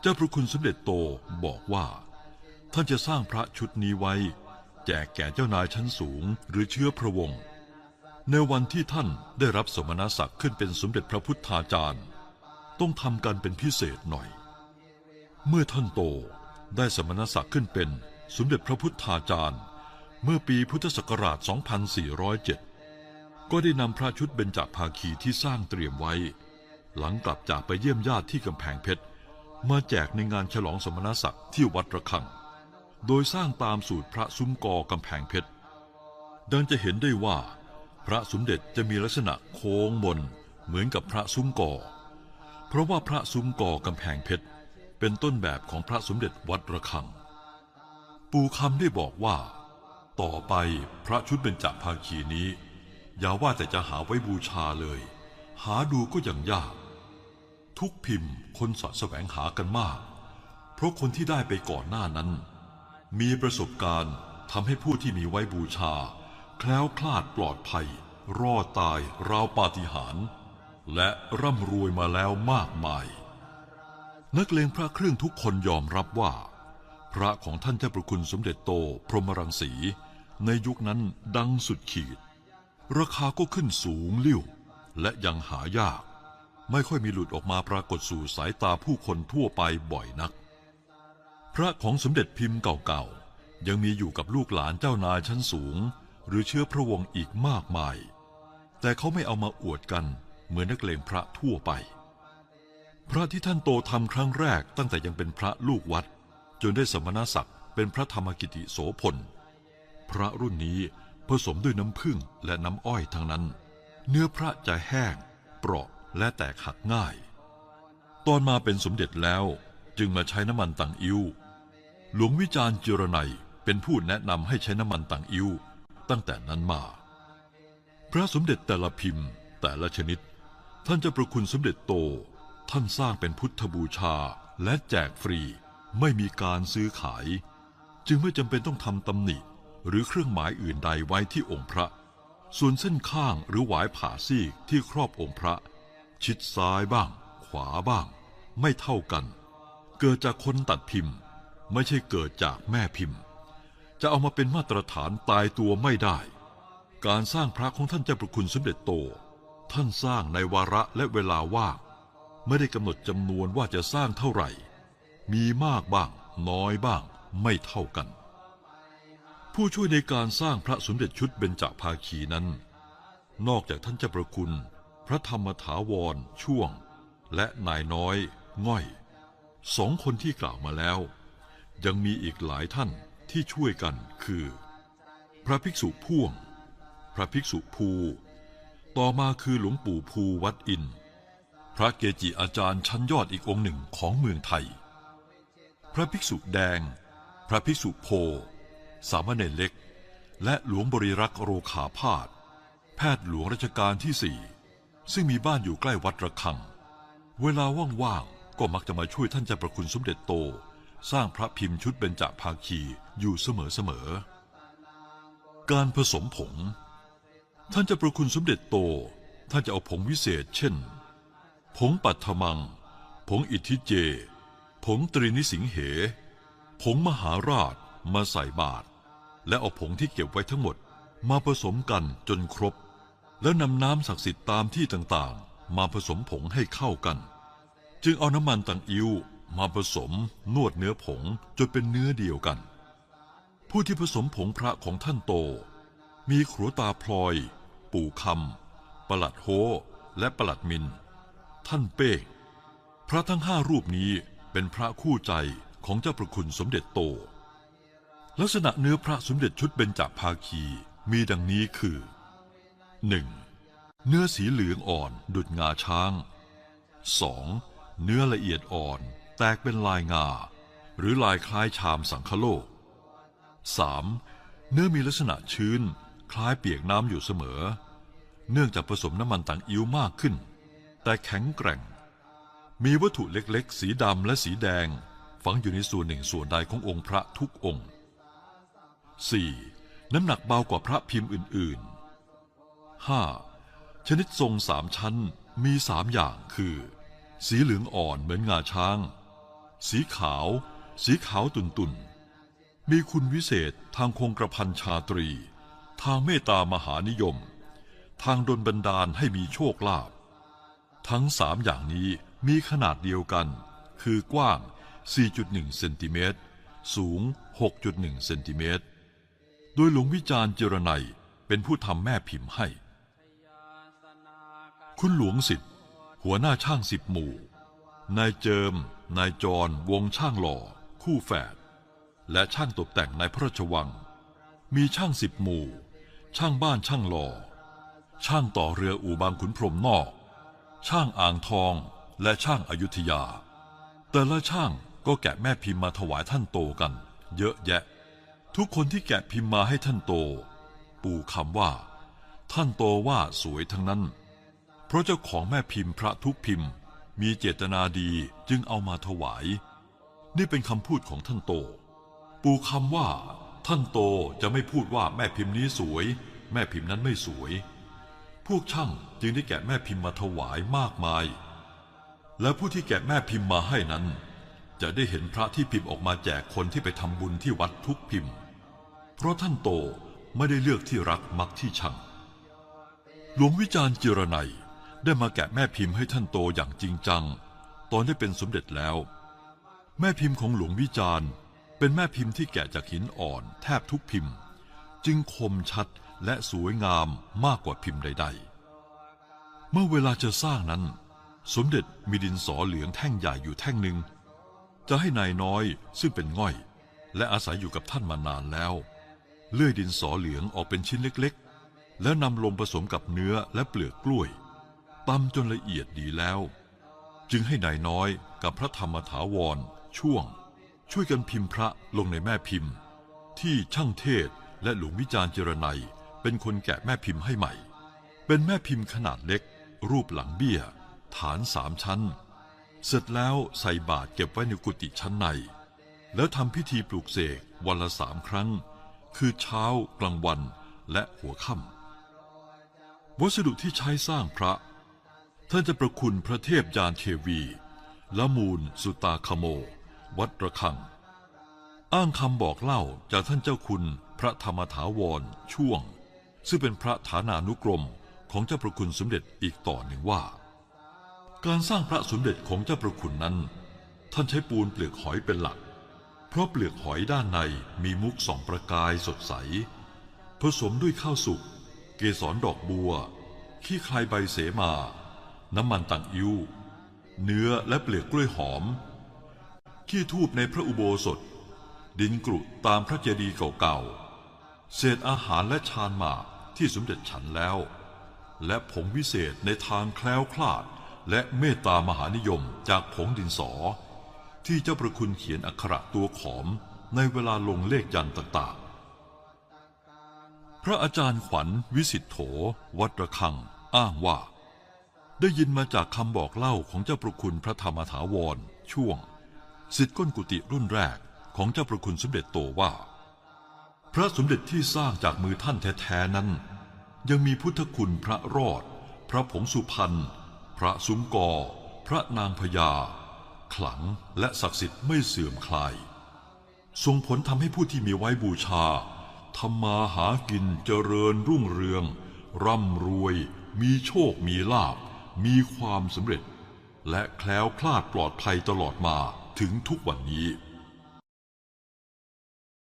เจ้าพระคุณสมเด็จโตบอกว่า ท่านจะสร้างพระชุดนี้ไว้ แจกแก่เจ้านายชั้นสูงหรือเชื้อพระวงศ์ในวันที่ท่านได้รับสมณศักดิ์ขึ้นเป็นสมเด็จพระพุทธาจารย์ ต้องทำกันเป็นพิเศษหน่อย เมื่อท่านโตได้สมณศักดิ์ขึ้นเป็นสมเด็จพระพุทธาจารย์ เมื่อปีพุทธศักราช 2407 ก็ได้นำพระชุดเบญจภาคีที่สร้างเตรียมไว้ หลังกลับจากไปเยี่ยมญาติที่กำแพงเพชร มาแจกในงานฉลองสมณศักดิ์ที่วัดระฆัง โดยสร้างตามสูตรพระซุ้มกอกำแพงเพชร ดังจะเห็นได้ว่า พระสมเด็จจะมีลักษณะโค้งมนเหมือนกับพระซุ้มกอ เพราะว่าพระซุ้มกอกำแพงเพชร เป็นต้นแบบของพระสมเด็จวัดระฆัง ปู่คำได้บอกว่า ต่อไปพระชุดเบญจภาคีนี้ อย่าว่าแต่จะหาไว้บูชาเลย หาดูก็ยังยาก ทุกพิมพ์คนสะแสวงหากันมาก เพราะคนที่ได้ไปก่อนหน้านั้น มีประสบการณ์ทำให้ผู้ที่มีไว้บูชา แคล้วคลาดปลอดภัย รอดตายราวปาฏิหาริย์และร่ำรวยมาแล้วมากมาย นักเลงพระเครื่องทุกคนยอมรับว่า พระของท่านเจ้าประคุณสมเด็จโตพรหมรังสี ในยุคนั้นดังสุดขีด ราคาก็ขึ้นสูงลิ่วและยังหายาก ไม่ค่อยมีหลุดออกมาปรากฏสู่สายตาผู้คนทั่วไปบ่อยนัก พระของสมเด็จพิมพ์เก่าๆ ยังมีอยู่กับลูกหลานเจ้านายชั้นสูง หรือเชื้อพระวงศ์อีกมากมาย แต่เขาไม่เอามาอวดกันเหมือนนักเลงพระทั่วไป พระที่ท่านโตทำครั้งแรกตั้งแต่ยังเป็นพระลูกวัด จนได้สมณศักดิ์เป็นพระธรรมกิติโสพล พระรุ่นนี้ผสมด้วยน้ำผึ้งและน้ำอ้อยทั้งนั้น เนื้อพระจะแห้ง เปราะ และแตกหักง่าย ตอนมาเป็นสมเด็จแล้วจึงมาใช้น้ำมันต่างอิ้ว หลวงวิจารณ์เจรไนยเป็นผู้แนะนำให้ใช้น้ำมันต่างอิ้วตั้งแต่นั้นมา พระสมเด็จแต่ละพิมพ์แต่ละชนิด ท่านจะประคุณสมเด็จโต ท่านสร้างเป็นพุทธบูชาและแจกฟรีไม่มีการซื้อขาย จึงไม่จำเป็นต้องทำตำหนิหรือเครื่องหมายอื่นใดไว้ที่องค์พระ ส่วนเส้นข้างหรือหวายผ่าซีกที่ครอบองค์พระ ชิดซ้ายบ้าง ขวาบ้าง ไม่เท่ากัน เกิดจากคนตัดพิมพ์ ไม่ใช่เกิดจากแม่พิมพ์ จะเอามาเป็นมาตรฐานตายตัวไม่ได้ การสร้างพระของท่านเจ้าประคุณสมเด็จโต ท่านสร้างในวาระและเวลาว่างไม่ได้กำหนดจำนวนว่าจะสร้างเท่าไหร่ มีมากบ้าง น้อยบ้าง ไม่เท่ากัน ผู้ช่วยในการสร้างพระสมเด็จชุดเบญจภาคีนั้น นอกจากท่านเจ้าประคุณ พระธรรมถาวรช่วง และนายน้อยง่อยสองคนที่กล่าวมาแล้ว ยังมีอีกหลายท่านที่ช่วยกันคือ พระภิกษุพ่วง พระภิกษุภู ต่อมาคือหลวงปู่ภูวัดอิน พระเกจิอาจารย์ชั้นยอดอีกองค์หนึ่งของเมืองไทย พระภิกษุแดง พระภิกษุโพ สามเณรเล็ก และหลวงบริรักษ์โรขาพาธแพทย์หลวงรัชกาลที่สี่ ซึ่งมีบ้านอยู่ใกล้วัดระฆัง เวลาว่างๆ ก็มักจะมาช่วยท่านเจ้าประคุณสมเด็จโต สร้างพระพิมพ์ชุดเบญจภาคีอยู่เสมอๆ การผสมผง ท่านเจะประคุณสมเด็จโต ท่านจะเอาผงวิเศษ เช่น ผงปัทมัง ผงอิทธิเจ ผงตรีนิสิงเห ผงมหาราชมาใส่บาตรและเอาผงที่เก็บไว้ทั้งหมดมาผสมกันจนครบ แล้วนำน้ำศักดิ์สิทธิ์ตามที่ต่างๆ มาผสมผงให้เข้ากัน จึงเอาน้ำมันต่างอิ้วมาผสมนวดเนื้อผงจนเป็นเนื้อเดียวกัน ผู้ที่ผสมผงพระของท่านโต มีครัวตาพลอย ปู่คำประหลัดโฮและประหลัดมิน ท่านเป้งพระทั้งห้ารูปนี้เป็นพระคู่ใจของเจ้าประคุณสมเด็จโต ลักษณะเนื้อพระสมเด็จชุดเบญจภาคีมีดังนี้คือ 1. เนื้อสีเหลืองอ่อนดุดงาช้าง 2. เนื้อละเอียดอ่อนแตกเป็นลายงา หรือลายคล้ายชามสังคโลก 3. เนื้อมีลักษณะชื้น คล้ายเปียกน้ำอยู่เสมอ เนื่องจากผสมน้ำมันต่างอิ้วมากขึ้น แต่แข็งแกร่ง มีวัตถุเล็กๆ สีดำและสีแดง ฝังอยู่ในส่วนหนึ่งส่วนใดขององค์พระทุกองค์ 4. น้ำหนักเบากว่าพระพิมพ์อื่น 5. ชนิดทรงสามชั้นมีสามอย่างคือ สีเหลืองอ่อนเหมือนงาช้าง สีขาว สีขาวตุนตุนมีคุณวิเศษทางคงกระพันชาตรี ทางเมตตามหานิยม ทางดลบันดาลให้มีโชคลาภทั้งสามอย่างนี้มีขนาดเดียวกัน คือกว้าง 4.1 เซนติเมตร สูง 6.1 เซนติเมตร โดยหลวงวิจารณ์เจรไนเป็นผู้ทำแม่พิมพ์ให้ คุณหลวงสิทธิ์หัวหน้าช่างสิบหมู่ นายเจิม นายจร วงช่างหล่อ คู่แฝด และช่างตกแต่งในพระราชวัง มีช่างสิบหมู่ ช่างบ้านช่างหล่อ ช่างต่อเรืออู่บางขุนพรมนอก ช่างอ่างทองและช่างอายุทยา แต่ละช่างก็แกะแม่พิมพ์มาถวายท่านโตกัน เยอะแยะ ทุกคนที่แกะพิมพ์มาให้ท่านโต ปู่คำว่า ท่านโตว่าสวยทั้งนั้น เพราะเจ้าของแม่พิมพ์พระทุกพิมพ์ มีเจตนาดีจึงเอามาถวาย นี่เป็นคำพูดของท่านโต ปูคำว่า ท่านโตจะไม่พูดว่าแม่พิมพ์นี้สวย แม่พิมพ์นั้นไม่สวย พวกช่างจึงได้แกะแม่พิมพ์มาถวายมากมาย และผู้ที่แกะแม่พิมพ์มาให้นั้น จะได้เห็นพระที่พิมพ์ออกมาแจกคนที่ไปทำบุญที่วัดทุกพิมพ์ เพราะท่านโตไม่ได้เลือกที่รักมักที่ชังหลวงวิจารณ์จิรนัย ได้มาแกะแม่พิมพ์ให้ท่านโตอย่างจริงจัง ตอนได้เป็นสมเด็จแล้ว แม่พิมพ์ของหลวงวิจารณ์เป็นแม่พิมพ์ที่แกะจากหินอ่อนแทบทุกพิมพ์ จึงคมชัดและสวยงามมากกว่าพิมพ์ใด ๆ เมื่อเวลาจะสร้างนั้น สมเด็จมีดินสอเหลืองแท่งใหญ่อยู่แท่งหนึ่ง จะให้นายน้อยซึ่งเป็นง่อย และอาศัยอยู่กับท่านมานานแล้ว เลื่อยดินสอเหลืองออกเป็นชิ้นเล็กๆ แล้วนำลงผสมกับเนื้อและเปลือกกล้วย ตำจนละเอียดดีแล้ว จึงให้นายน้อยกับพระธรรมถาวร ช่วง ช่วยกันพิมพ์พระลงในแม่พิมพ์ ที่ช่างเทศและหลวงวิจารณ์เจรไนเป็นคนแกะแม่พิมพ์ให้ใหม่ เป็นแม่พิมพ์ขนาดเล็ก รูปหลังเบี้ย ฐานสามชั้น เสร็จแล้วใส่บาตรเก็บไว้ในกุฏิชั้นใน แล้วทำพิธีปลูกเสกวันละสามครั้ง คือเช้ากลางวันและหัวค่ำวัสดุที่ใช้สร้างพระ ท่านจะประคุณพระเทพยานเทวีละมูลสุตาคโม วัดระฆัง อ้างคำบอกเล่าจากท่านเจ้าคุณพระธรรมถาวรช่วง ซึ่งเป็นพระฐานานุกรมของเจ้าประคุณสมเด็จอีกต่อหนึ่งว่า การสร้างพระสมเด็จของเจ้าประคุณนั้น ท่านใช้ปูนเปลือกหอยเป็นหลัก เพราะเปลือกหอยด้านในมีมุกสองประกายสดใส ผสมด้วยข้าวสุกเกสรดอกบัว ขี้ใครใบเสมา น้ำมันตังอิ้ว เนื้อและเปลือกกล้วยหอม ขี้ทูบในพระอุโบสถ ดินกรุตามพระเจดีย์เก่าๆ เศษอาหารและชานหมากที่สมเด็จฉันแล้ว และผงวิเศษในทางแคล้วคลาด และเมตตามหานิยมจากผงดินสอ ที่เจ้าประคุณเขียนอักขระตัวขอมในเวลาลงเลขยันต์ต่างๆ พระอาจารย์ขวัญวิสิทธโธวัดระฆัง อ้างว่า ได้ยินมาจากคำบอกเล่าของเจ้าประคุณพระธรรมถาวร ช่วงสิทธิก้นกุฏิรุ่นแรกของเจ้าประคุณสมเด็จโตว่า พระสมเด็จที่สร้างจากมือท่านแท้ๆนั้น ยังมีพุทธคุณพระรอด พระผงสุพรรณพระซุ้มกอ พระนางพญาขลังและศักดิ์สิทธิ์ไม่เสื่อมคลายส่งผลทำให้ผู้ที่มีไว้บูชาทำมาหากินเจริญรุ่งเรือง ร่ำรวย มีโชคมีลาภ มีความสำเร็จ และแคล้วคลาดปลอดภัยตลอดมาถึงทุกวันนี้